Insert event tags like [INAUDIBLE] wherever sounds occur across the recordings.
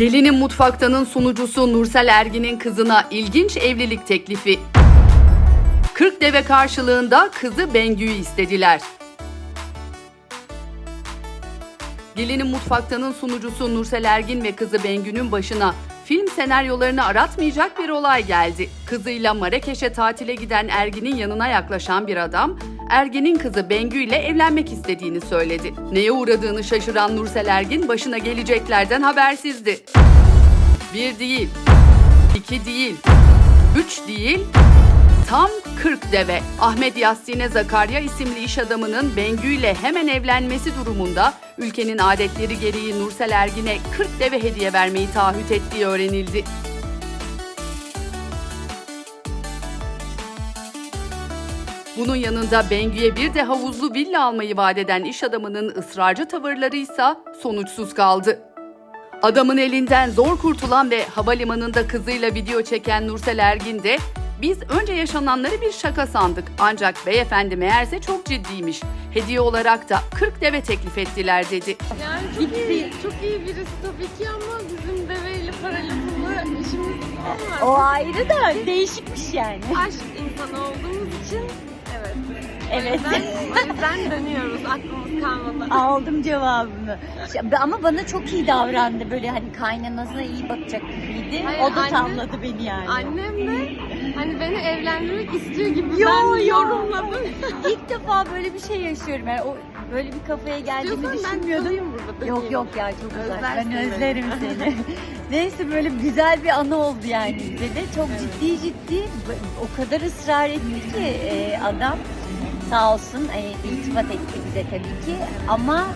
Gelinin mutfaktanın sunucusu Nursel Ergin'in kızına ilginç evlilik teklifi. 40 deve karşılığında kızı Bengü'yü istediler. Gelinin mutfaktanın sunucusu Nursel Ergin ve kızı Bengü'nün başına film senaryolarını aratmayacak bir olay geldi. Kızıyla Marrakeş'e tatile giden Ergin'in yanına yaklaşan bir adam, Ergin'in kızı Bengü ile evlenmek istediğini söyledi. Neye uğradığını şaşıran Nursel Ergin başına geleceklerden habersizdi. Bir değil, iki değil, üç değil, Tam 40 deve. Ahmet Yassine Zakarya isimli iş adamının Bengü ile hemen evlenmesi durumunda ülkenin adetleri gereği Nursel Ergin'e 40 deve hediye vermeyi taahhüt ettiği öğrenildi. Bunun yanında Bengü'ye bir de havuzlu villa almayı vaat eden iş adamının ısrarcı tavırları ise sonuçsuz kaldı. Adamın elinden zor kurtulan ve havalimanında kızıyla video çeken Nursel Ergin de biz önce yaşananları bir şaka sandık ancak beyefendi meğerse çok ciddiymiş. Hediye olarak da 40 deve teklif ettiler dedi. Yani çok iyi, çok iyi birisi tabii ki ama bizim deveyle paralı pullu işimiz olmaz. O ayrı da değişikmiş yani. Aşk insanı olduğumuz için. Evet. O yüzden, o yüzden dönüyoruz aklımız kalmadı. Aldım cevabını. Ama bana çok iyi davrandı. Böyle hani kaynanasına iyi bakacak gibiydi. Hayır, o da anne- tamladı beni yani. Annem de hani beni evlendirmek istiyor gibi Yo, ben yo. yorumladım. İlk defa böyle bir şey yaşıyorum. Yani o böyle bir kafaya geldiğimi İstiyorsan ben düşünmüyordum. burada. Yok yok ya çok uzak. Ben beni. özlerim seni. [LAUGHS] Neyse böyle güzel bir anı oldu yani bize de. Çok ciddi ciddi o kadar ısrar etti ki e, adam sağ olsun e, iltifat etti bize tabii ki ama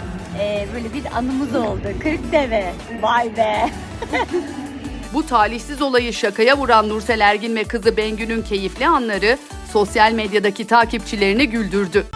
e, böyle bir anımız oldu. 40 deve. Vay be. [LAUGHS] Bu talihsiz olayı şakaya vuran Nursel Ergin ve kızı Bengü'nün keyifli anları sosyal medyadaki takipçilerini güldürdü.